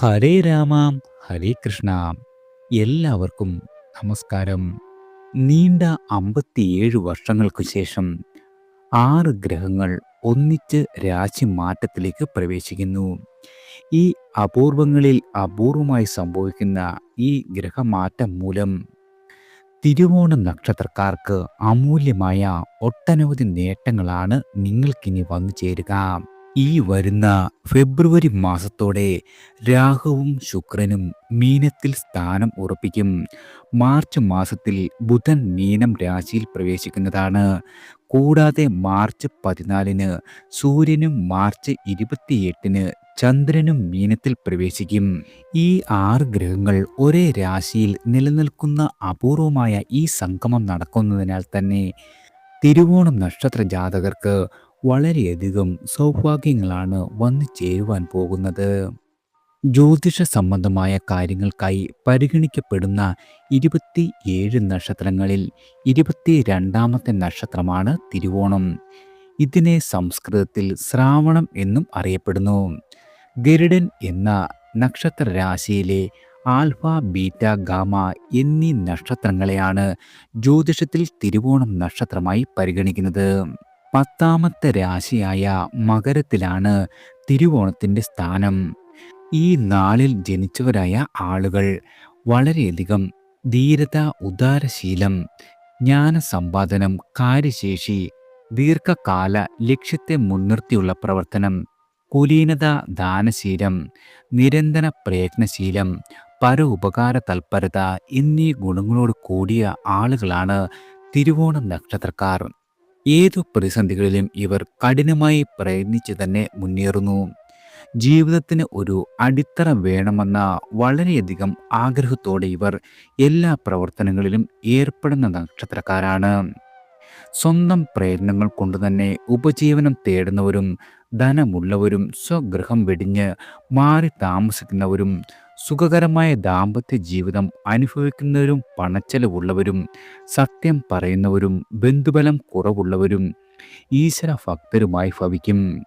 ഹരേ രാമ ഹരേ കൃഷ്ണ. എല്ലാവർക്കും നമസ്കാരം. നീണ്ട അമ്പത്തിയേഴ് വർഷങ്ങൾക്കു ശേഷം ആറ് ഗ്രഹങ്ങൾ ഒന്നിച്ച് രാശി മാറ്റത്തിലേക്ക് പ്രവേശിക്കുന്നു. ഈ അപൂർവങ്ങളിൽ അപൂർവമായി സംഭവിക്കുന്ന ഈ ഗ്രഹമാറ്റം മൂലം തിരുവോണം നക്ഷത്രക്കാർക്ക് അമൂല്യമായ ഒട്ടനവധി നേട്ടങ്ങളാണ് നിങ്ങൾക്കിനി വന്നു ചേരുക. ഈ വരുന്ന ഫെബ്രുവരി മാസത്തോടെ രാഹുവും ശുക്രനും മീനത്തിൽ സ്ഥാനം ഉറപ്പിക്കും. മാർച്ച് മാസത്തിൽ ബുധൻ മീനം രാശിയിൽ പ്രവേശിക്കുന്നതാണ്. കൂടാതെ മാർച്ച് പതിനാലിന് സൂര്യനും മാർച്ച് ഇരുപത്തിയെട്ടിന് ചന്ദ്രനും മീനത്തിൽ പ്രവേശിക്കും. ഈ ആറ് ഗ്രഹങ്ങൾ ഒരേ രാശിയിൽ നിലനിൽക്കുന്ന അപൂർവമായ ഈ സംഗമം നടക്കുന്നതിനാൽ തന്നെ തിരുവോണം നക്ഷത്ര ജാതകർക്ക് വളരെയധികം സൗഭാഗ്യങ്ങളാണ് വന്നു ചേരുവാൻ പോകുന്നത്. ജ്യോതിഷ സംബന്ധമായ കാര്യങ്ങൾക്കായി പരിഗണിക്കപ്പെടുന്ന ഇരുപത്തി ഏഴ് നക്ഷത്രങ്ങളിൽ ഇരുപത്തി രണ്ടാമത്തെ നക്ഷത്രമാണ് തിരുവോണം. ഇതിനെ സംസ്കൃതത്തിൽ ശ്രാവണം എന്നും അറിയപ്പെടുന്നു. ഗരുഡൻ എന്ന നക്ഷത്ര രാശിയിലെ ആൽഫ ബീറ്റ ഗാമ എന്നീ നക്ഷത്രങ്ങളെയാണ് ജ്യോതിഷത്തിൽ തിരുവോണം നക്ഷത്രമായി പരിഗണിക്കുന്നത്. പത്താമത്തെ രാശിയായ മകരത്തിലാണ് തിരുവോണത്തിന്റെ സ്ഥാനം. ഈ നാളിൽ ജനിച്ചവരായ ആളുകൾ വളരെയധികം ധീരത ഉദാരശീലം ജ്ഞാനസമ്പാദനം കാര്യശേഷി ദീർഘകാല ലക്ഷ്യത്തെ മുൻനിർത്തിയുള്ള പ്രവർത്തനം കുലീനത ദാനശീലം നിരന്തര പ്രയത്നശീലം പര ഉപകാര തൽപരത എന്നീ ഗുണങ്ങളോട് കൂടിയ ആളുകളാണ് തിരുവോണം നക്ഷത്രക്കാർ. ഏതു പ്രതിസന്ധികളിലും ഇവർ കഠിനമായി പ്രയത്നിച്ച് തന്നെ മുന്നേറുന്നു. ജീവിതത്തിന് ഒരു അടിത്തറ വേണമെന്ന വളരെയധികം ആഗ്രഹത്തോടെ ഇവർ എല്ലാ പ്രവർത്തനങ്ങളിലും ഏർപ്പെടുന്ന നക്ഷത്രക്കാരാണ്. സ്വന്തം പ്രയത്നങ്ങൾ കൊണ്ട് തന്നെ ഉപജീവനം തേടുന്നവരും ധനമുള്ളവരും സ്വഗൃഹം വെടിഞ്ഞ് മാറി താമസിക്കുന്നവരും സുഖകരമായ ദാമ്പത്യ ജീവിതം അനുഭവിക്കുന്നവരും പണച്ചെലവുള്ളവരും സത്യം പറയുന്നവരും ബന്ധുബലം കുറവുള്ളവരും ഈശ്വര ഭക്തരുമായി ഭവിക്കും.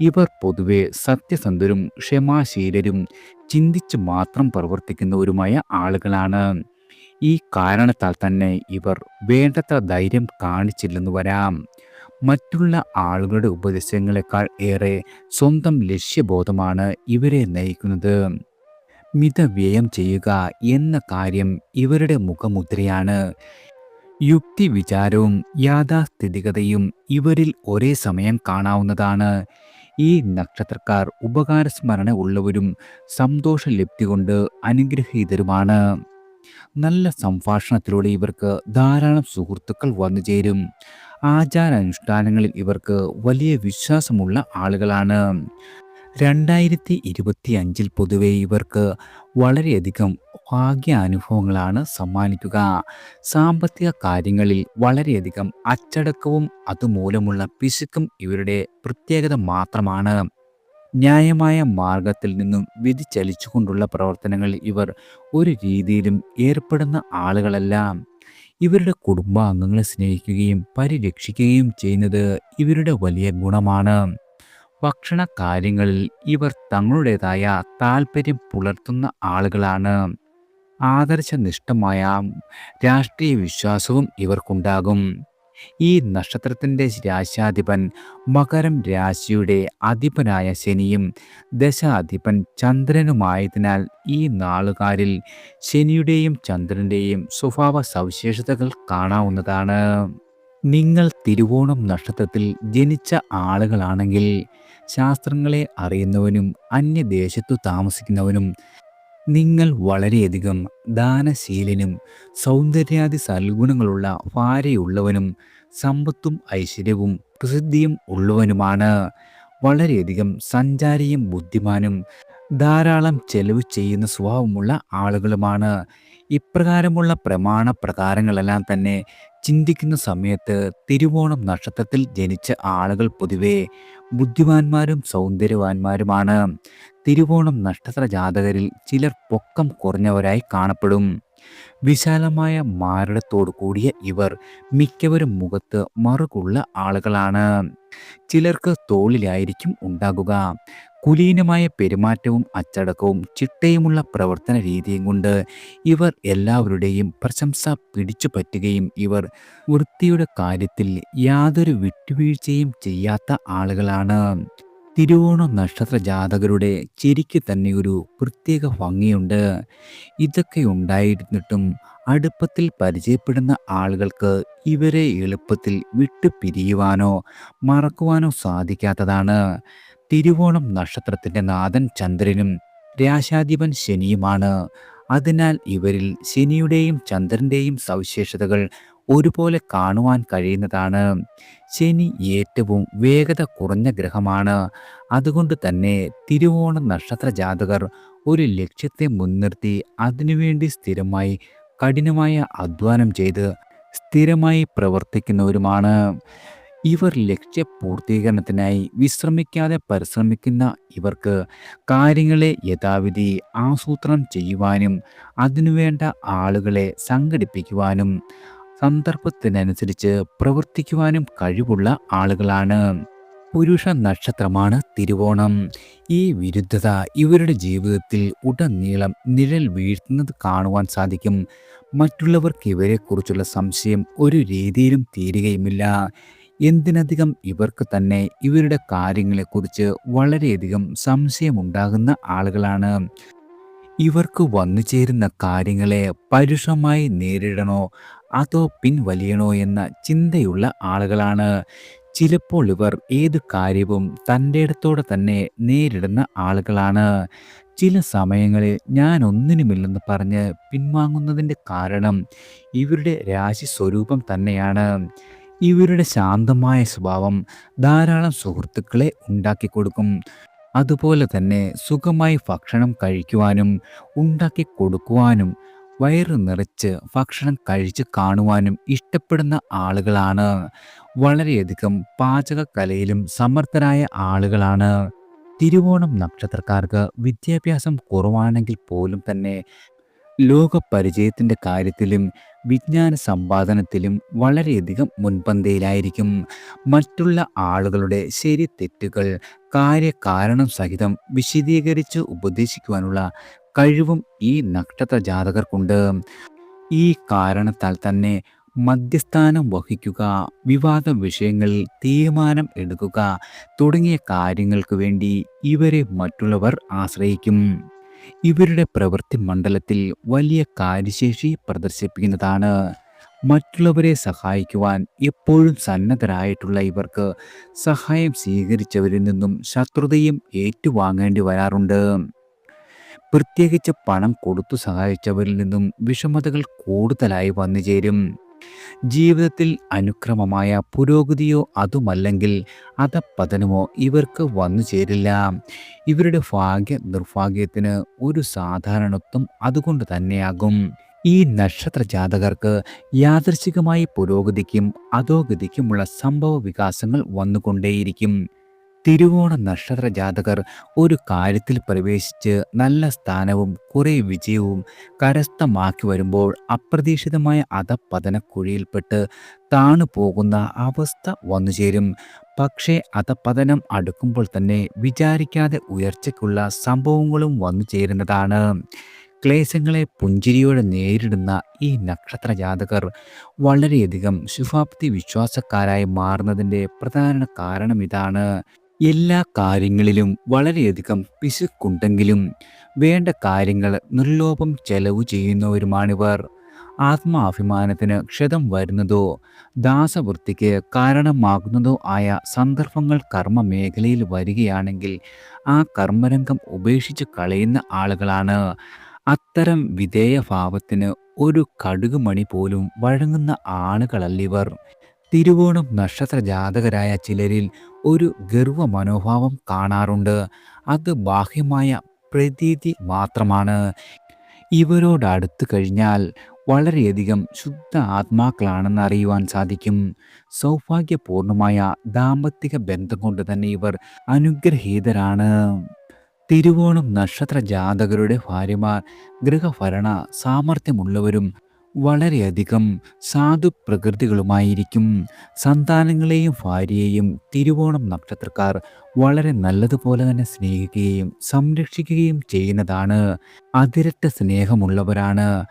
ഇവർ പൊതുവെ സത്യസന്ധരും ക്ഷമാശീലരും ചിന്തിച്ച് മാത്രം പ്രവർത്തിക്കുന്നവരുമായ ആളുകളാണ്. ഈ കാരണത്താൽ തന്നെ ഇവർ വേണ്ടത്ര ധൈര്യം കാണിച്ചില്ലെന്ന് വരാം. മറ്റുള്ള ആളുകളുടെ ഉപദേശങ്ങളെക്കാൾ ഏറെ സ്വന്തം ലക്ഷ്യബോധമാണ് ഇവരെ നയിക്കുന്നത്. മിതവ്യയം ചെയ്യുക എന്ന കാര്യം ഇവരുടെ മുഖമുദ്രയാണ്. യുക്തി വിചാരവും യാഥാസ്ഥിതികതയും ഇവരിൽ ഒരേ സമയം കാണാവുന്നതാണ്. ഈ നക്ഷത്രക്കാർ ഉപകാരസ്മരണ ഉള്ളവരും സന്തോഷലബ്ധി കൊണ്ട് അനുഗ്രഹീതരുമാണ്. നല്ല സംഭാഷണത്തിലൂടെ ഇവർക്ക് ധാരാളം സുഹൃത്തുക്കൾ വന്നു ചേരും. ആചാരാനുഷ്ഠാനങ്ങളിൽ ഇവർക്ക് വലിയ വിശ്വാസമുള്ള ആളുകളാണ്. രണ്ടായിരത്തി ഇരുപത്തി അഞ്ചിൽ പൊതുവെ ഇവർക്ക് വളരെയധികം ഭാഗ്യാനുഭവങ്ങളാണ് സമ്മാനിക്കുക. സാമ്പത്തിക കാര്യങ്ങളിൽ വളരെയധികം അച്ചടക്കവും അതുമൂലമുള്ള പിശുക്കും ഇവരുടെ പ്രത്യേകത മാത്രമാണ്. ന്യായമായ മാർഗത്തിൽ നിന്നും വ്യതിചലിച്ചുകൊണ്ടുള്ള പ്രവർത്തനങ്ങളിൽ ഇവർ ഒരു രീതിയിലും ഏർപ്പെടുന്ന ആളുകളല്ല. ഇവരുടെ കുടുംബാംഗങ്ങളെ സ്നേഹിക്കുകയും പരിരക്ഷിക്കുകയും ചെയ്യുന്നത് ഇവരുടെ വലിയ ഗുണമാണ്. ഭക്ഷണ കാര്യങ്ങളിൽ ഇവർ തങ്ങളുടേതായ താല്പര്യം പുലർത്തുന്ന ആളുകളാണ്. ആദർശനിഷ്ഠമായ രാഷ്ട്രീയ വിശ്വാസവും ഇവർക്കുണ്ടാകും. ഈ നക്ഷത്രത്തിന്റെ രാശാധിപൻ മകരം രാശിയുടെ അധിപനായ ശനിയും ദശാധിപൻ ചന്ദ്രനുമായതിനാൽ ഈ നാളുകാരിൽ ശനിയുടെയും ചന്ദ്രന്റെയും സ്വഭാവ സവിശേഷതകൾ കാണാവുന്നതാണ്. നിങ്ങൾ തിരുവോണം നക്ഷത്രത്തിൽ ജനിച്ച ആളുകളാണെങ്കിൽ ശാസ്ത്രങ്ങളെ അറിയുന്നവനും അന്യദേശത്തു താമസിക്കുന്നവനും നിങ്ങൾ വളരെയധികം ദാനശീലനും സൗന്ദര്യാദി സൽഗുണങ്ങളുള്ള ഭാര്യയുള്ളവനും സമ്പത്തും ഐശ്വര്യവും പ്രസിദ്ധിയും ഉള്ളവനുമാണ്. വളരെയധികം സഞ്ചാരിയും ബുദ്ധിമാനും ധാരാളം ചെലവ് ചെയ്യുന്ന സ്വഭാവമുള്ള ആളുകളുമാണ്. ഇപ്രകാരമുള്ള പ്രമാണ പ്രകാരങ്ങളെല്ലാം തന്നെ ചിന്തിക്കുന്ന സമയത്ത് തിരുവോണം നക്ഷത്രത്തിൽ ജനിച്ച ആളുകൾ പൊതുവെ ബുദ്ധിമാന്മാരും സൗന്ദര്യവാന്മാരുമാണ്. തിരുവോണം നക്ഷത്ര ജാതകരിൽ ചിലർ പൊക്കം കുറഞ്ഞവരായി കാണപ്പെടും. വിശാലമായ മാരടത്തോടു കൂടിയ ഇവർ മിക്കവരും മുഖത്ത് മറുകുള്ള ആളുകളാണ്. ചിലർക്ക് തോളിലായിരിക്കും ഉണ്ടാകുക. കുലീനമായ പെരുമാറ്റവും അച്ചടക്കവും ചിട്ടയുമുള്ള പ്രവർത്തന രീതിയും കൊണ്ട് ഇവർ എല്ലാവരുടെയും പ്രശംസ പിടിച്ചു പറ്റുകയും ഇവർ വൃത്തിയുടെ കാര്യത്തിൽ യാതൊരു വിട്ടുവീഴ്ചയും ചെയ്യാത്ത ആളുകളാണ്. തിരുവോണ നക്ഷത്ര ജാതകരുടെ ചിരിക്ക് തന്നെ ഒരു പ്രത്യേക ഭംഗിയുണ്ട്. ഇതൊക്കെ ഉണ്ടായിരുന്നിട്ടും അടുപ്പത്തിൽ പരിചയപ്പെടുന്ന ആളുകൾക്ക് ഇവരെ എളുപ്പത്തിൽ വിട്ടുപിരിയുവാനോ മറക്കുവാനോ സാധിക്കാത്തതാണ്. തിരുവോണം നക്ഷത്രത്തിന്റെ നാഥൻ ചന്ദ്രനും രാശാധിപൻ ശനിയുമാണ്. അതിനാൽ ഇവരിൽ ശനിയുടെയും ചന്ദ്രന്റെയും സവിശേഷതകൾ ഒരുപോലെ കാണുവാൻ കഴിയുന്നതാണ്. ശനി ഏറ്റവും വേഗത കുറഞ്ഞ ഗ്രഹമാണ്. അതുകൊണ്ട് തന്നെ തിരുവോണ നക്ഷത്ര ജാതകർ ഒരു ലക്ഷ്യത്തെ മുൻനിർത്തി അതിനുവേണ്ടി സ്ഥിരമായി കഠിനമായ അധ്വാനം ചെയ്ത് സ്ഥിരമായി പ്രവർത്തിക്കുന്നവരുമാണ്. ഇവർ ലക്ഷ്യപൂർത്തീകരണത്തിനായി വിശ്രമിക്കാതെ പരിശ്രമിക്കുന്ന ഇവർക്ക് കാര്യങ്ങളെ യഥാവിധി ആസൂത്രണം ചെയ്യുവാനും അതിനുവേണ്ട ആളുകളെ സംഘടിപ്പിക്കുവാനും സന്ദർഭത്തിനനുസരിച്ച് പ്രവർത്തിക്കുവാനും കഴിവുള്ള ആളുകളാണ്. പുരുഷ നക്ഷത്രമാണ് തിരുവോണം. ഈ വിരുദ്ധത ഇവരുടെ ജീവിതത്തിൽ ഉടനീളം നിഴൽ വീഴ്ത്തുന്നത് കാണുവാൻ സാധിക്കും. മറ്റുള്ളവർക്ക് ഇവരെക്കുറിച്ചുള്ള സംശയം ഒരു രീതിയിലും തീരുകയുമില്ല. എന്തിനധികം ഇവർക്ക് തന്നെ ഇവരുടെ കാര്യങ്ങളെക്കുറിച്ച് വളരെയധികം സംശയമുണ്ടാകുന്ന ആളുകളാണ്. ഇവർക്ക് വന്നു ചേരുന്ന കാര്യങ്ങളെ പരുഷമായി നേരിടണോ അതോ പിൻവലിയണോ എന്ന ചിന്തയുള്ള ആളുകളാണ്. ചിലപ്പോൾ ഇവർ ഏത് കാര്യവും തന്റെ ഇടത്തോടെ തന്നെ നേരിടുന്ന ആളുകളാണ്. ചില സമയങ്ങളിൽ ഞാൻ ഒന്നിനുമില്ലെന്ന് പറഞ്ഞ് പിൻവാങ്ങുന്നതിന്റെ കാരണം ഇവരുടെ രാശി സ്വരൂപം തന്നെയാണ്. ഇവരുടെ ശാന്തമായ സ്വഭാവം ധാരാളം സുഹൃത്തുക്കളെ ഉണ്ടാക്കി കൊടുക്കും. അതുപോലെ തന്നെ സുഖമായി ഭക്ഷണം കഴിക്കുവാനും ഉണ്ടാക്കി കൊടുക്കുവാനും വയറ് നിറച്ച് ഭക്ഷണം കഴിച്ച് കാണുവാനും ഇഷ്ടപ്പെടുന്ന ആളുകളാണ്. വളരെയധികം പാചകക്കലയിലും സമർത്ഥരായ ആളുകളാണ്. തിരുവോണം നക്ഷത്രക്കാർക്ക് വിദ്യാഭ്യാസം കുറവാണെങ്കിൽ പോലും തന്നെ ലോകപരിചയത്തിന്റെ കാര്യത്തിലും വിജ്ഞാന സമ്പാദനത്തിലും വളരെയധികം മുൻപന്തിയിലായിരിക്കും. മറ്റുള്ള ആളുകളുടെ ശരി തെറ്റുകൾ കാര്യകാരണം സഹിതം വിശദീകരിച്ച് ഉപദേശിക്കുവാനുള്ള കഴിവും ഈ നക്ഷത്ര ജാതകർക്കുണ്ട്. ഈ കാരണത്താൽ തന്നെ മധ്യസ്ഥാനം വഹിക്കുക വിവാദ വിഷയങ്ങളിൽ തീരുമാനം എടുക്കുക തുടങ്ങിയ കാര്യങ്ങൾക്ക് വേണ്ടി ഇവരെ മറ്റുള്ളവർ ആശ്രയിക്കും. ഇവരുടെ പ്രവൃത്തി മണ്ഡലത്തിൽ വലിയ കാര്യശേഷി പ്രദർശിപ്പിക്കുന്നതാണ്. മറ്റുള്ളവരെ സഹായിക്കുവാൻ എപ്പോഴും സന്നദ്ധരായിട്ടുള്ള ഇവർക്ക് സഹായം സ്വീകരിച്ചവരിൽ നിന്നും ശത്രുതയും ഏറ്റുവാങ്ങേണ്ടി വരാറുണ്ട്. പ്രത്യേകിച്ച് പണം കൊടുത്തു സഹായിച്ചവരിൽ നിന്നും വിഷമതകൾ കൂടുതലായി വന്നു ചേരും ജീവിതത്തിൽ അനുക്രമമായ പുരോഗതിയോ അതുമല്ലെങ്കിൽ അധപ്പതനമോ ഇവർക്ക് വന്നു ചേരില്ല. ഇവരുടെ ഭാഗ്യ നിർഭാഗ്യത്തിന് ഒരു സാധാരണത്വം അതുകൊണ്ട് തന്നെയാകും. ഈ നക്ഷത്ര ജാതകർക്ക് യാദർശികമായി പുരോഗതിക്കും അധോഗതിക്കുമുള്ള സംഭവ വികാസങ്ങൾ വന്നുകൊണ്ടേയിരിക്കും. തിരുവോണ നക്ഷത്ര ജാതകർ ഒരു കാര്യത്തിൽ പ്രവേശിച്ച് നല്ല സ്ഥാനവും കുറേ വിജയവും കരസ്ഥമാക്കി വരുമ്പോൾ അപ്രതീക്ഷിതമായ അധപ്പതനക്കുഴിയിൽപ്പെട്ട് താണു പോകുന്ന അവസ്ഥ വന്നുചേരും പക്ഷേ അധപ്പതനം അടുക്കുമ്പോൾ തന്നെ വിചാരിക്കാതെ ഉയർച്ചയ്ക്കുള്ള സംഭവങ്ങളും വന്നു ചേരുന്നതാണ്. ക്ലേശങ്ങളെ പുഞ്ചിരിയോടെ നേരിടുന്ന ഈ നക്ഷത്ര ജാതകർ വളരെയധികം ശുഭാപ്തി വിശ്വാസക്കാരായി മാറുന്നതിന്റെ പ്രധാന കാരണം ഇതാണ്. എല്ലാ കാര്യങ്ങളിലും വളരെയധികം പിശുക്കുണ്ടെങ്കിലും വേണ്ട കാര്യങ്ങൾ നിർലോഭം ചെലവ് ചെയ്യുന്നവരുമാണിവർ. ആത്മാഭിമാനത്തിന് ക്ഷതം വരുന്നതോ ദാസവൃത്തിക്ക് കാരണമാകുന്നതോ ആയ സന്ദർഭങ്ങൾ കർമ്മ മേഖലയിൽ വരികയാണെങ്കിൽ ആ കർമ്മരംഗം ഉപേക്ഷിച്ച് കളയുന്ന ആളുകളാണ്. അത്തരം വിധേയഭാവത്തിന് ഒരു കടുകുമണി പോലും വഴങ്ങുന്ന ആളുകളല്ലിവർ. തിരുവോണം നക്ഷത്ര ജാതകരായ ചിലരിൽ ഒരു ഗർവ മനോഭാവം കാണാറുണ്ട്. അത് ബാഹ്യമായ പ്രതീതി മാത്രമാണ്. ഇവരോടടുത്തു കഴിഞ്ഞാൽ വളരെയധികം ശുദ്ധ ആത്മാക്കളാണെന്ന് അറിയുവാൻ സാധിക്കും. സൗഭാഗ്യപൂർണമായ ദാമ്പത്തിക ബന്ധം കൊണ്ട് തന്നെ ഇവർ അനുഗ്രഹീതരാണ്. തിരുവോണം നക്ഷത്ര ജാതകരുടെ ഭാര്യമാർ ഗൃഹഭരണ സാമർഥ്യമുള്ളവരും വളരെയധികം സാധു പ്രകൃതികളുമായിരിക്കും. സന്താനങ്ങളെയും ഭാര്യയെയും തിരുവോണം നക്ഷത്രക്കാർ വളരെ നല്ലതുപോലെ തന്നെ സ്നേഹിക്കുകയും സംരക്ഷിക്കുകയും ചെയ്യുന്നതാണ്. അതിരറ്റ സ്നേഹമുള്ളവരാണ്.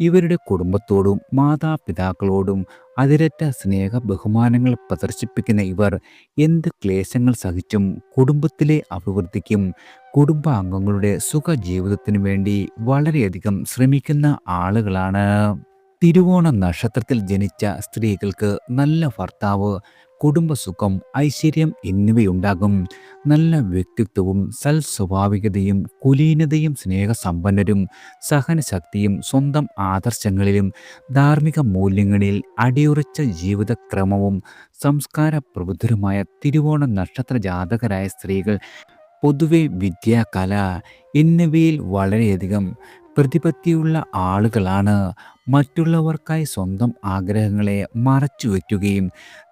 ഇവരുടെ കുടുംബത്തോടും മാതാപിതാക്കളോടും അതിരറ്റ സ്നേഹ ബഹുമാനങ്ങൾ പ്രദർശിപ്പിക്കുന്ന ഇവർ എന്ത് ക്ലേശങ്ങൾ സഹിച്ചും കുടുംബത്തിലെ അഭിവൃദ്ധിക്കും കുടുംബാംഗങ്ങളുടെ സുഖജീവിതത്തിനു വേണ്ടി വളരെയധികം ശ്രമിക്കുന്ന ആളുകളാണ്. തിരുവോണ നക്ഷത്രത്തിൽ ജനിച്ച സ്ത്രീകൾക്ക് നല്ല ഭർത്താവ് കുടുംബസുഖം ഐശ്വര്യം എന്നിവയുണ്ടാകും. നല്ല വ്യക്തിത്വവും സൽസ്വഭാവികതയും കുലീനതയും സ്നേഹസമ്പന്നരും സഹനശക്തിയും സ്വന്തം ആദർശങ്ങളിലും ധാർമ്മിക മൂല്യങ്ങളിൽ അടിയുറച്ച ജീവിതക്രമവും സംസ്കാര പ്രബുദ്ധരുമായ തിരുവോണ നക്ഷത്ര ജാതകരായ സ്ത്രീകൾ പൊതുവെ വിദ്യ കല എന്നിവയിൽ വളരെയധികം പ്രതിപത്തിയുള്ള ആളുകളാണ്. മറ്റുള്ളവർക്കായി സ്വന്തം ആഗ്രഹങ്ങളെ മറച്ചു വയ്ക്കുകയും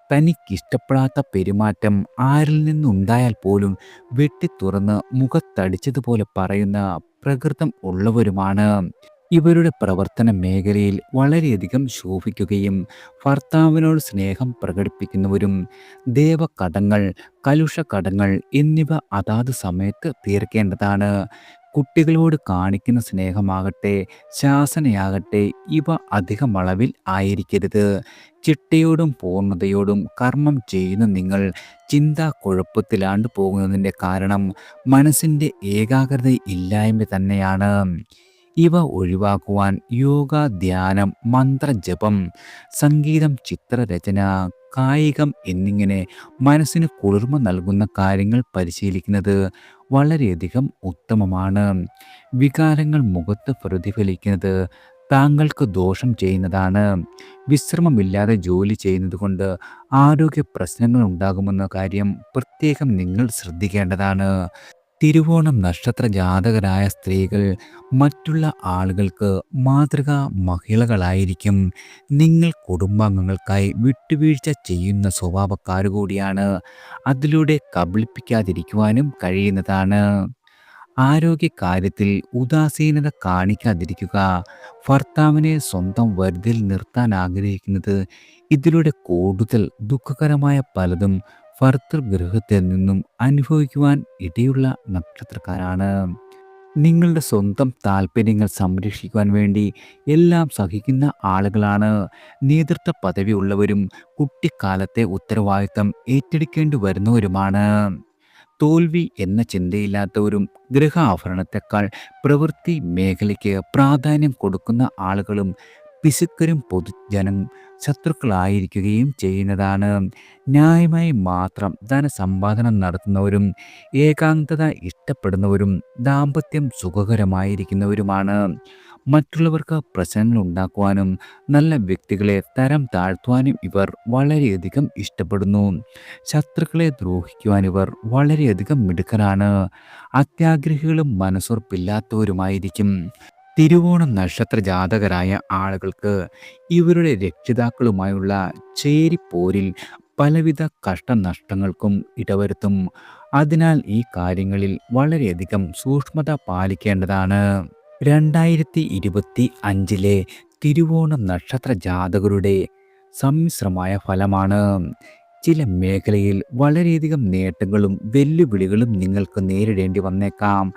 തനിക്കിഷ്ടപ്പെടാത്ത പെരുമാറ്റം ആരിൽ നിന്നുണ്ടായാൽ പോലും വെട്ടിത്തുറന്ന് മുഖത്തടിച്ചതുപോലെ പറയുന്ന പ്രകൃതം ഉള്ളവരുമാണ്. ഇവരുടെ പ്രവർത്തന മേഖലയിൽ വളരെയധികം ശോഭിക്കുകയും ഭർത്താവിനോട് സ്നേഹം പ്രകടിപ്പിക്കുന്നവരും ദേവകടങ്ങൾ കലുഷകടങ്ങൾ എന്നിവ അതാത് സമയത്ത് തീർക്കേണ്ടതാണ്. കുട്ടികളോട് കാണിക്കുന്ന സ്നേഹമാകട്ടെ ശാസനയാകട്ടെ ഇവ അധികം അളവിൽ ആയിരിക്കരുത്. ചിട്ടയോടും പൂർണതയോടും കർമ്മം ചെയ്യുന്ന നിങ്ങൾ ചിന്താ കുഴപ്പത്തിലാണ്ട് പോകുന്നതിന്റെ കാരണം മനസ്സിന്റെ ഏകാഗ്രത ഇല്ലായ്മ തന്നെയാണ്. ഇവ ഒഴിവാക്കുവാൻ യോഗ ധ്യാനം മന്ത്രജപം സംഗീതം ചിത്രരചന കായികം എന്നിങ്ങനെ മനസ്സിന് കുളിർമ നൽകുന്ന കാര്യങ്ങൾ പരിശീലിക്കുന്നത് വളരെയധികം ഉത്തമമാണ്. വികാരങ്ങൾ മുഖത്ത് പ്രതിഫലിക്കുന്നത് താങ്കൾക്ക് ദോഷം ചെയ്യുന്നതാണ്. വിശ്രമമില്ലാതെ ജോലി ചെയ്യുന്നത് കൊണ്ട് ആരോഗ്യ പ്രശ്നങ്ങൾ ഉണ്ടാകുമെന്ന കാര്യം പ്രത്യേകം നിങ്ങൾ ശ്രദ്ധിക്കേണ്ടതാണ്. തിരുവോണം നക്ഷത്ര ജാതകരായ സ്ത്രീകൾ മറ്റുള്ള ആളുകൾക്ക് മാതൃകാ മഹിളകളായിരിക്കും. നിങ്ങൾ കുടുംബാംഗങ്ങൾക്കായി വിട്ടുവീഴ്ച ചെയ്യുന്ന സ്വഭാവക്കാർ കൂടിയാണ്. അതിലൂടെ കബളിപ്പിക്കാതിരിക്കുവാനും കഴിയുന്നതാണ്. ആരോഗ്യകാര്യത്തിൽ ഉദാസീനത കാണിക്കാതിരിക്കുക. ഭർത്താവിനെ സ്വന്തം വരുതിൽ നിർത്താൻ ആഗ്രഹിക്കുന്നത് ഇതിലൂടെ കൂടുതൽ ദുഃഖകരമായ പലതും ഭർത്തൃഗൃഹത്തിൽ നിന്നും അനുഭവിക്കുവാൻ ഇടയുള്ള നക്ഷത്രക്കാരാണ്. നിങ്ങളുടെ സ്വന്തം താല്പര്യങ്ങൾ സംരക്ഷിക്കുവാൻ വേണ്ടി എല്ലാം സഹിക്കുന്ന ആളുകളാണ്. നേതൃത്വ പദവി ഉള്ളവരും കുട്ടിക്കാലത്തെ ഉത്തരവാദിത്തം ഏറ്റെടുക്കേണ്ടി വരുന്നവരുമാണ്. തോൽവി എന്ന ചിന്തയില്ലാത്തവരും ഗൃഹാഭരണത്തെക്കാൾ പ്രവൃത്തി മേഖലയ്ക്ക് പ്രാധാന്യം കൊടുക്കുന്ന ആളുകളും പിശുക്കരും പൊതുജനം ശത്രുക്കളായിരിക്കുകയും ചെയ്യുന്നതാണ്. ന്യായമായി മാത്രം ധനസമ്പാദനം നടത്തുന്നവരും ഏകാന്തത ഇഷ്ടപ്പെടുന്നവരും ദാമ്പത്യം സുഖകരമായിരിക്കുന്നവരുമാണ്. മറ്റുള്ളവർക്ക് പ്രശ്നങ്ങൾ ഉണ്ടാക്കുവാനും നല്ല വ്യക്തികളെ തരം താഴ്ത്തുവാനും ഇവർ വളരെയധികം ഇഷ്ടപ്പെടുന്നു. ശത്രുക്കളെ ദ്രോഹിക്കുവാൻ ഇവർ വളരെയധികം മിടുക്കരാണ്. അത്യാഗ്രഹികളും മനസ്സുറപ്പില്ലാത്തവരുമായിരിക്കും. തിരുവോണം നക്ഷത്ര ജാതകരായ ആളുകൾക്ക് ഇവരുടെ രക്ഷിതാക്കളുമായുള്ള ചേരിപ്പോരിൽ പലവിധ കഷ്ടനഷ്ടങ്ങൾക്കും ഇടവരുത്തും. അതിനാൽ ഈ കാര്യങ്ങളിൽ വളരെയധികം സൂക്ഷ്മത പാലിക്കേണ്ടതാണ്. രണ്ടായിരത്തി ഇരുപത്തി അഞ്ചിലെ തിരുവോണം നക്ഷത്ര ജാതകരുടെ സമ്മിശ്രമായ ഫലമാണ്. ചില മേഖലയിൽ വളരെയധികം നേട്ടങ്ങളും വെല്ലുവിളികളും നിങ്ങൾക്ക് നേരിടേണ്ടി വന്നേക്കാം.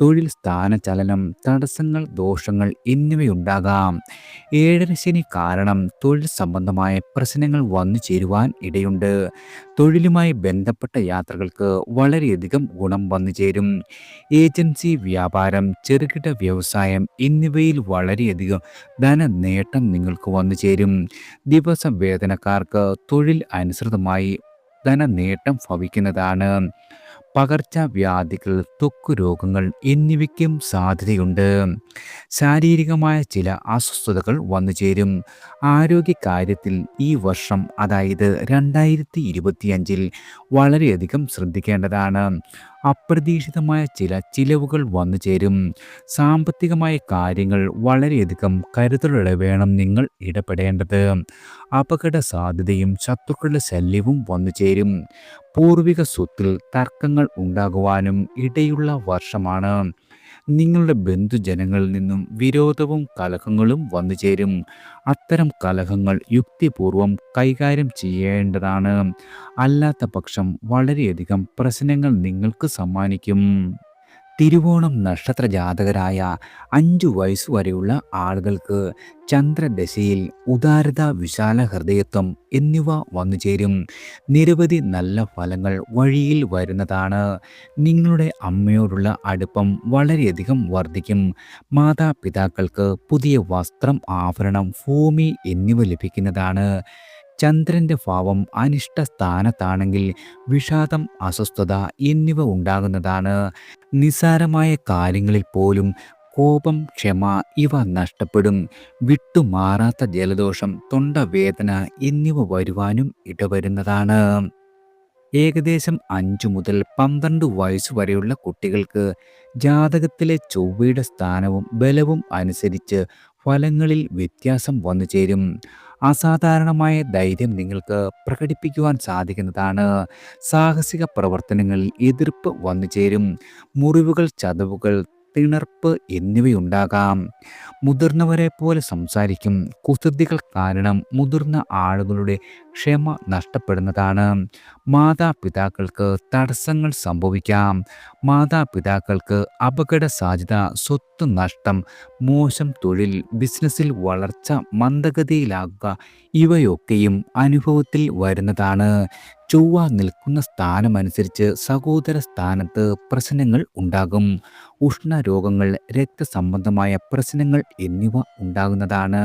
തൊഴിൽ സ്ഥാനചലനം തടസ്സങ്ങൾ ദോഷങ്ങൾ എന്നിവയുണ്ടാകാം. ഏഴരശനി കാരണം തൊഴിൽ സംബന്ധമായ പ്രശ്നങ്ങൾ വന്നു ചേരുവാൻ ഇടയുണ്ട്. തൊഴിലുമായി ബന്ധപ്പെട്ട യാത്രകൾക്ക് വളരെയധികം ഗുണം വന്നു ചേരും. ഏജൻസി വ്യാപാരം ചെറുകിട വ്യവസായം എന്നിവയിൽ വളരെയധികം ധന നേട്ടം നിങ്ങൾക്ക് വന്നു ചേരും. ദിവസ വേതനക്കാർക്ക് തൊഴിൽ അനുസൃതമായി ധന നേട്ടം ഭവിക്കുന്നതാണ്. പകർച്ചവ്യാധികൾ ത്വക്ക് രോഗങ്ങൾ എന്നിവയ്ക്കും സാധ്യതയുണ്ട്. ശാരീരികമായ ചില അസ്വസ്ഥതകൾ വന്നു ചേരും ആരോഗ്യകാര്യത്തിൽ ഈ വർഷം അതായത് രണ്ടായിരത്തി ഇരുപത്തിയഞ്ചിൽ വളരെയധികം ശ്രദ്ധിക്കേണ്ടതാണ്. അപ്രതീക്ഷിതമായ ചില ചിലവുകൾ വന്നു ചേരും. സാമ്പത്തികമായ കാര്യങ്ങൾ വളരെയധികം കരുതലോടെ വേണം നിങ്ങൾ ഇടപെടേണ്ടത്. അപകട സാധ്യതയും ശത്രുക്കളുടെ ശല്യവും വന്നു ചേരും. പൂർവിക സ്വത്തിൽ തർക്കങ്ങൾ ഉണ്ടാകുവാനും ഇടയുള്ള വർഷമാണ്. നിങ്ങളുടെ ബന്ധുജനങ്ങളിൽ നിന്നും വിരോധവും കലഹങ്ങളും വന്നു ചേരും. അത്തരം കലഹങ്ങൾ യുക്തിപൂർവം കൈകാര്യം ചെയ്യേണ്ടതാണ്. അല്ലാത്ത പക്ഷം വളരെയധികം പ്രശ്നങ്ങൾ നിങ്ങൾക്ക് സമ്മാനിക്കും. തിരുവോണം നക്ഷത്ര ജാതകരായ അഞ്ചു വയസ്സുവരെയുള്ള ആളുകൾക്ക് ചന്ദ്രദശയിൽ ഉദാരത വിശാല ഹൃദയത്വം എന്നിവ വന്നു ചേരും നിരവധി നല്ല ഫലങ്ങൾ വഴിയിൽ വരുന്നതാണ്. നിങ്ങളുടെ അമ്മയോടുള്ള അടുപ്പം വളരെയധികം വർദ്ധിക്കും. മാതാപിതാക്കൾക്ക് പുതിയ വസ്ത്രം ആഭരണം ഭൂമി എന്നിവ ലഭിക്കുന്നതാണ്. ചന്ദ്രന്റെ ഭാവം അനിഷ്ട സ്ഥാനത്താണെങ്കിൽ വിഷാദം അസ്വസ്ഥത എന്നിവ ഉണ്ടാകുന്നതാണ്. നിസാരമായ കാര്യങ്ങളിൽ പോലും കോപം ക്ഷമ ഇവ നഷ്ടപ്പെടും. വിട്ടുമാറാത്ത ജലദോഷം തൊണ്ടവേദന എന്നിവ വരുവാനും ഇടവരുന്നതാണ്. ഏകദേശം അഞ്ചു മുതൽ പന്ത്രണ്ട് വയസ്സുവരെയുള്ള കുട്ടികൾക്ക് ജാതകത്തിലെ ചൊവ്വയുടെ സ്ഥാനവും ബലവും അനുസരിച്ച് ഫലങ്ങളിൽ വ്യത്യാസം വന്നു ചേരും അസാധാരണമായ ധൈര്യം നിങ്ങൾക്ക് പ്രകടിപ്പിക്കുവാൻ സാധിക്കുന്നതാണ്. സാഹസിക പ്രവർത്തനങ്ങളിൽ എതിർപ്പ് വന്നു ചേരും മുറിവുകൾ ചതവുകൾ തിണർപ്പ് എന്നിവയുണ്ടാകാം. മുതിർന്നവരെ പോലെ സംസാരിക്കും. കുസൃതികൾ കാരണം മുതിർന്ന ആളുകളുടെ ക്ഷമ നഷ്ടപ്പെടുന്നതാണ്. മാതാപിതാക്കൾക്ക് തടസ്സങ്ങൾ സംഭവിക്കാം. മാതാപിതാക്കൾക്ക് അപകട സാധ്യത സ്വത്ത് നഷ്ടം മോശം തൊഴിൽ ബിസിനസ്സിൽ വളർച്ച മന്ദഗതിയിലാകുക ഇവയൊക്കെയും അനുഭവത്തിൽ വരുന്നതാണ്. ചൊവ്വ നിൽക്കുന്ന സ്ഥാനമനുസരിച്ച് സഹോദര സ്ഥാനത്ത് പ്രശ്നങ്ങൾ ഉണ്ടാകും. ഉഷ്ണരോഗങ്ങൾ രക്തസംബന്ധമായ പ്രശ്നങ്ങൾ എന്നിവ ഉണ്ടാകുന്നതാണ്.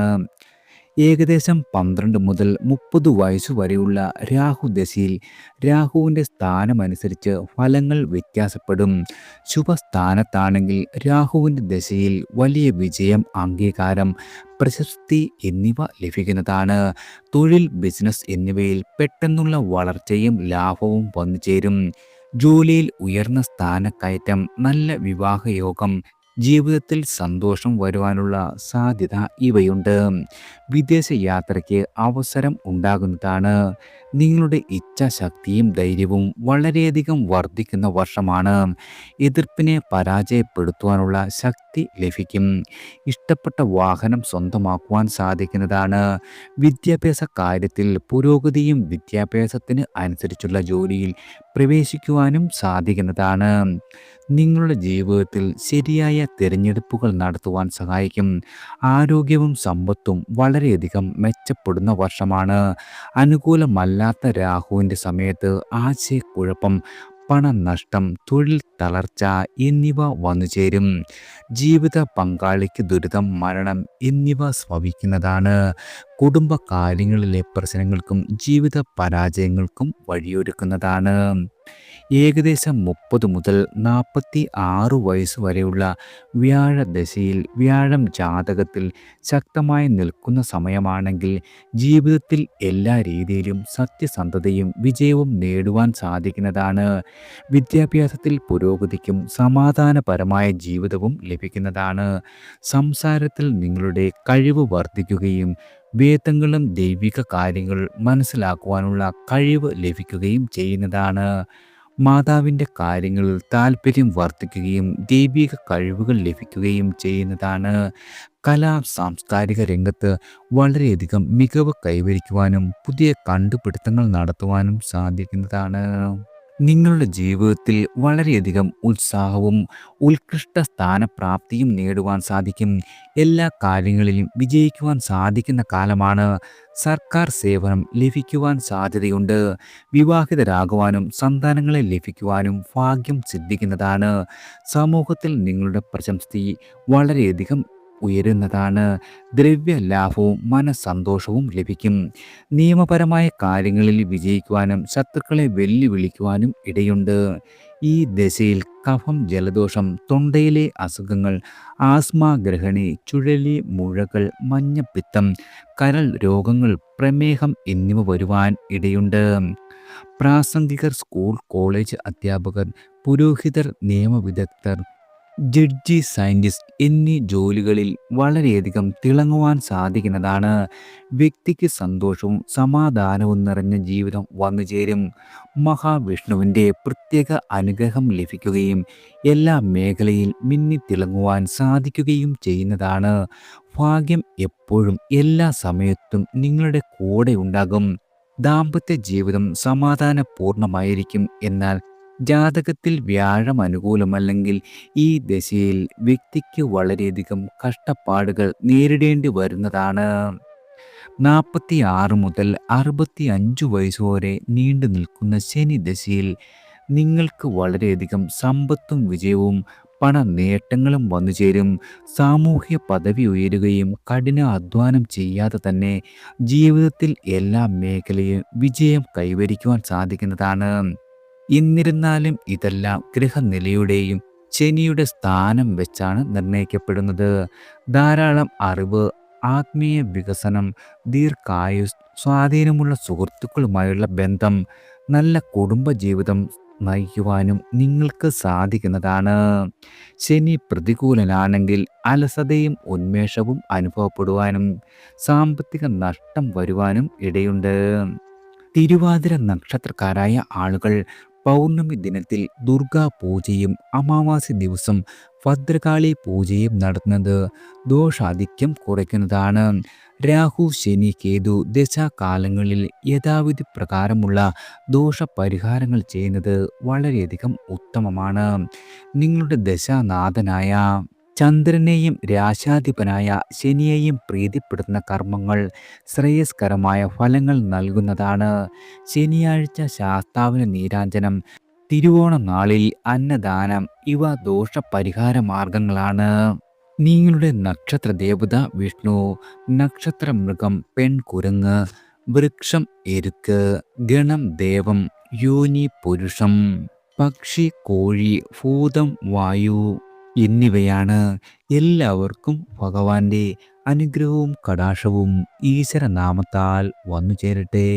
ഏകദേശം പന്ത്രണ്ട് മുതൽ മുപ്പത് വയസ്സ് വരെയുള്ള രാഹുദശയിൽ രാഹുവിന്റെ സ്ഥാനമനുസരിച്ച് ഫലങ്ങൾ വ്യത്യാസപ്പെടും. ശുഭസ്ഥാനത്താണെങ്കിൽ രാഹുവിന്റെ ദശയിൽ വലിയ വിജയം അംഗീകാരം പ്രശസ്തി എന്നിവ ലഭിക്കുന്നതാണ്. തൊഴിൽ ബിസിനസ് എന്നിവയിൽ പെട്ടെന്നുള്ള വളർച്ചയും ലാഭവും വന്നു ചേരും ജോലിയിൽ ഉയർന്ന സ്ഥാനക്കയറ്റം നല്ല വിവാഹയോഗം ജീവിതത്തിൽ സന്തോഷം വരുവാനുള്ള സാധ്യത ഇവയുണ്ട്. വിദേശ യാത്രയ്ക്ക് അവസരം ഉണ്ടാകുന്നതാണ് നിങ്ങളുടെ ഇച്ഛാശക്തിയും ധൈര്യവും വളരെയധികം വർദ്ധിക്കുന്ന വർഷമാണ്. എതിർപ്പിനെ പരാജയപ്പെടുത്തുവാനുള്ള ശക്തി ലഭിക്കും. ഇഷ്ടപ്പെട്ട വാഹനം സ്വന്തമാക്കുവാൻ സാധിക്കുന്നതാണ്. വിദ്യാഭ്യാസ കാര്യത്തിൽ പുരോഗതിയും വിദ്യാഭ്യാസത്തിന് അനുസരിച്ചുള്ള ജോലിയിൽ പ്രവേശിക്കുവാനും സാധിക്കുന്നതാണ്. നിങ്ങളുടെ ജീവിതത്തിൽ ശരിയായ തിരഞ്ഞെടുപ്പുകൾ നടത്തുവാൻ സഹായിക്കും. ആരോഗ്യവും സമ്പത്തും വളരെയധികം മെച്ചപ്പെടുന്ന വർഷമാണ്. അനുകൂലമല്ലാത്ത രാഹുവിന്റെ സമയത്ത് ആശയക്കുഴപ്പം പണനഷ്ടം തൊഴിൽ തളർച്ച എന്നിവ വന്നു ചേരും. ജീവിത പങ്കാളിക്ക് ദുരിതം മരണം എന്നിവ സ്വഭിക്കുന്നതാണ് കുടുംബകാര്യങ്ങളിലെ പ്രശ്നങ്ങൾക്കും ജീവിത പരാജയങ്ങൾക്കും വഴിയൊരുക്കുന്നതാണ്. ഏകദേശം മുപ്പത് മുതൽ നാൽപ്പത്തി ആറ് വയസ്സ് വരെയുള്ള വ്യാഴദശയിൽ വ്യാഴം ജാതകത്തിൽ ശക്തമായി നിൽക്കുന്ന സമയമാണെങ്കിൽ ജീവിതത്തിൽ എല്ലാ രീതിയിലും സത്യസന്ധതയും വിജയവും നേടുവാൻ സാധിക്കുന്നതാണ്. വിദ്യാഭ്യാസത്തിൽ പുരോഗതിക്കും സമാധാനപരമായ ജീവിതവും ലഭിക്കുന്നതാണ്. സംസാരത്തിൽ നിങ്ങളുടെ കഴിവ് വർദ്ധിക്കുകയും വേദങ്ങളും ദൈവിക കാര്യങ്ങൾ മനസ്സിലാക്കുവാനുള്ള കഴിവ് ലഭിക്കുകയും ചെയ്യുന്നതാണ്. മാതാവിന്റെ കാര്യങ്ങളിൽ താല്പര്യം വർദ്ധിക്കുകയും ദൈവിക കഴിവുകൾ ലഭിക്കുകയും ചെയ്യുന്നതാണ്. കലാ സാംസ്കാരിക രംഗത്ത് വളരെയധികം മികവ് കൈവരിക്കുവാനും പുതിയ കണ്ടുപിടുത്തങ്ങൾ നടത്തുവാനും സാധിക്കുന്നതാണ്. നിങ്ങളുടെ ജീവിതത്തിൽ വളരെയധികം ഉത്സാഹവും ഉത്കൃഷ്ട സ്ഥാനപ്രാപ്തിയും നേടുവാൻ സാധിക്കും. എല്ലാ കാര്യങ്ങളിലും വിജയിക്കുവാൻ സാധിക്കുന്ന കാലമാണ് സർക്കാർ സേവനം ലഭിക്കുവാൻ സാധ്യതയുണ്ട്. വിവാഹിതരാകുവാനും സന്താനങ്ങളെ ലഭിക്കുവാനും ഭാഗ്യം സിദ്ധിക്കുന്നതാണ്. സമൂഹത്തിൽ നിങ്ങളുടെ പ്രശംസി വളരെയധികം ഉയരുന്നതാണ്. ദ്രവ്യ ദ്രവ്യലാഭവും മനസ്സന്തോഷവും ലഭിക്കും. നിയമപരമായ കാര്യങ്ങളിൽ വിജയിക്കുവാനും ശത്രുക്കളെ വെല്ലുവിളിക്കുവാനും ഇടയുണ്ട്. ഈ ദശയിൽ കഫം ജലദോഷം തൊണ്ടയിലെ അസുഖങ്ങൾ ആസ്മ ഗ്രഹണി ചുഴലി മുഴകൾ മഞ്ഞപ്പിത്തം കരൾ രോഗങ്ങൾ പ്രമേഹം എന്നിവ വരുവാൻ ഇടയുണ്ട്. പ്രാസംഗികർ സ്കൂൾ കോളേജ് അധ്യാപകർ പുരോഹിതർ നിയമവിദഗ്ധർ ജഡ്ജി, സയന്റിസ്റ്റ് എന്നീ ജോലികളിൽ വളരെയധികം തിളങ്ങുവാൻ സാധിക്കുന്നതാണ്. വ്യക്തിക്ക് സന്തോഷവും സമാധാനവും നിറഞ്ഞ ജീവിതം വന്നുചേരും. മഹാവിഷ്ണുവിന്റെ പ്രത്യേക അനുഗ്രഹം ലഭിക്കുകയും എല്ലാ മേഖലയിൽ മിന്നിത്തിളങ്ങുവാൻ സാധിക്കുകയും ചെയ്യുന്നതാണ്. ഭാഗ്യം എപ്പോഴും എല്ലാ സമയത്തും നിങ്ങളുടെ കൂടെ ഉണ്ടാകും ദാമ്പത്യ ജീവിതം സമാധാനപൂർണമായിരിക്കും എന്നാൽ ജാതകത്തിൽ വ്യാഴം അനുകൂലമല്ലെങ്കിൽ ഈ ദശയിൽ വ്യക്തിക്ക് വളരെയധികം കഷ്ടപ്പാടുകൾ നേരിടേണ്ടി വരുന്നതാണ്. നാൽപ്പത്തി ആറ് മുതൽ അറുപത്തി അറുപത്തിയഞ്ച് വയസ്സുവരെ ശനി ദശയിൽ നിങ്ങൾക്ക് വളരെയധികം സമ്പത്തും വിജയവും പണ പണനേട്ടങ്ങളും വന്നുചേരും. സാമൂഹ്യ പദവി ഉയരുകയും കഠിന അധ്വാനം ചെയ്യാതെ തന്നെ ജീവിതത്തിൽ എല്ലാ മേഖലയും വിജയം കൈവരിക്കുവാൻ സാധിക്കുന്നതാണ്. എന്നിരുന്നാലും ഇതെല്ലാം ഗ്രഹനിലയുടെയും ശനിയുടെ സ്ഥാനം വെച്ചാണ് നിർണയിക്കപ്പെടുന്നത്. ധാരാളം അറിവ്, ആത്മീയ വികസനം, ദീർഘായുസ്സ്, സ്വാധീനമുള്ള സുഹൃത്തുക്കളുമായുള്ള ബന്ധം, നല്ല കുടുംബജീവിതം നയിക്കുവാനും നിങ്ങൾക്ക് സാധിക്കുന്നതാണ്. ശനി പ്രതികൂലനാണെങ്കിൽ അലസതയും ഉന്മേഷവും അനുഭവപ്പെടുവാനും സാമ്പത്തിക നഷ്ടം വരുവാനും ഇടയുണ്ട്. തിരുവാതിര നക്ഷത്രക്കാരായ ആളുകൾ പൗർണമി ദിനത്തിൽ ദുർഗാ പൂജയും അമാവാസി ദിവസം ഭദ്രകാളി പൂജയും നടത്തുന്നത് ദോഷാധിക്യം കുറയ്ക്കുന്നതാണ്. രാഹു, ശനി, കേതു ദശാകാലങ്ങളിൽ യഥാവിധി പ്രകാരമുള്ള ദോഷപരിഹാരങ്ങൾ ചെയ്യുന്നത് വളരെയധികം ഉത്തമമാണ്. നിങ്ങളുടെ ദശാനാഥനായ ചന്ദ്രനെയും രാശാധിപനായ ശനിയെയും പ്രീതിപ്പെടുത്തുന്ന കർമ്മങ്ങൾ ശ്രേയസ്കരമായ ഫലങ്ങൾ നൽകുന്നതാണ്. ശനിയാഴ്ച ശാസ്താവിന് നീരാഞ്ജനം, തിരുവോണ നാളിൽ അന്നദാനം ഇവ ദോഷപരിഹാര മാർഗങ്ങളാണ് നിങ്ങളുടെ നക്ഷത്ര ദേവത വിഷ്ണു. നക്ഷത്ര മൃഗം പെൺകുരങ്ങ്. വൃക്ഷം എരുക്ക്. ഗണം ദേവം. യോനി പുരുഷം. പക്ഷി കോഴി. ഭൂതം വായു എന്നിവയാണ്. എല്ലാവർക്കും ഭഗവാന്റെ അനുഗ്രഹവും കടാക്ഷവും ഈശ്വരനാമത്താൽ വന്നുചേരട്ടെ.